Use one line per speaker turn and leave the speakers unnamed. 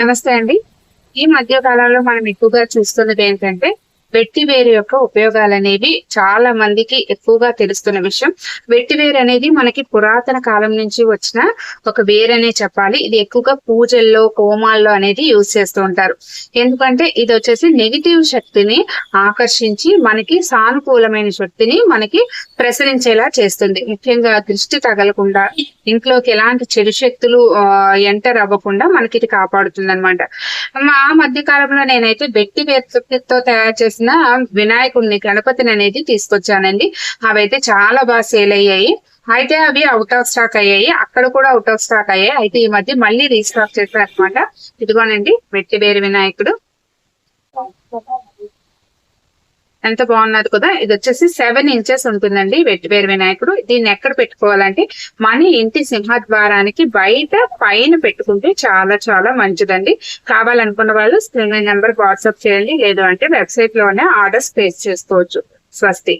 నమస్తే అండి. ఈ మధ్య కాలంలో మనం ఎక్కువగా చూస్తున్నది ఏంటంటే వెట్టివేరు యొక్క ఉపయోగాలు అనేవి చాలా మందికి ఎక్కువగా తెలుస్తున్న విషయం. వెట్టివేరు అనేది మనకి పురాతన కాలం నుంచి వచ్చిన ఒక వేరనే చెప్పాలి. ఇది ఎక్కువగా పూజల్లో హోమాల్లో అనేది యూజ్ చేస్తూ ఉంటారు. ఎందుకంటే ఇది వచ్చేసి నెగిటివ్ శక్తిని ఆకర్షించి మనకి సానుకూలమైన శక్తిని మనకి ప్రసరించేలా చేస్తుంది. ముఖ్యంగా దృష్టి తగలకుండా ఇంట్లోకి ఎలాంటి చెడు శక్తులు ఎంటర్ అవ్వకుండా మనకి ఇది కాపాడుతుంది అనమాట మా మధ్య కాలంలో నేనైతే బెట్టి వేరుతో తయారు చేసిన వినాయకుడిని గణపతిని అనేది తీసుకొచ్చానండి. అవైతే చాలా బాగా సేల్ అయ్యాయి. అయితే అవి అవుట్ ఆఫ్ స్టాక్ అయ్యాయి. అక్కడ కూడా అవుట్ ఆఫ్ స్టాక్ అయ్యాయి. అయితే ఈ మధ్య మళ్ళీ రీస్టాక్ చేశారు అనమాట ఇదిగోనండి మెట్టిబేరు వినాయకుడు. ఎంత బాగున్నది కదా? ఇది వచ్చేసి సెవెన్ ఇంచెస్ ఉంటుందండి వేరు వినాయకుడు దీన్ని ఎక్కడ పెట్టుకోవాలంటే మన ఇంటి సింహద్వారానికి బయట పైన పెట్టుకుంటే చాలా చాలా మంచిదండి. కావాలనుకున్న వాళ్ళు స్క్రీన్ నెంబర్ వాట్సాప్ చేయండి. లేదు అంటే వెబ్సైట్లోనే ఆర్డర్స్ ప్లేస్ చేసుకోవచ్చు. స్వస్తి.